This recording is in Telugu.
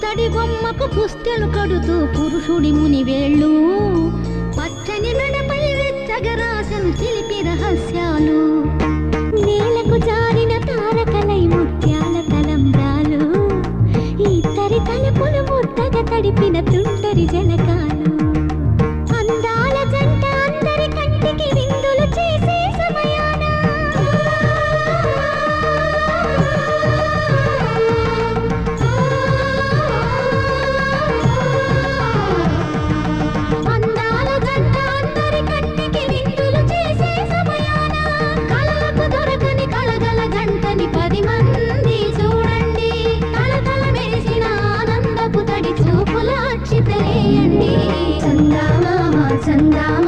పుత్తడి బొమ్మకు పుస్తెలు కడుతూ పురుషుడి ముని వేళ్ళు. పచ్చని మెడపై వెచ్చగరాసను చిలిపి రహస్యాలు. నేలకు జారిన తారకలై ముత్యాల తలంబ్రాలు. ఇద్దరి తలుపులు ముద్దగా తడిపిన తుంటరి జలకాలు చందా తడి చందా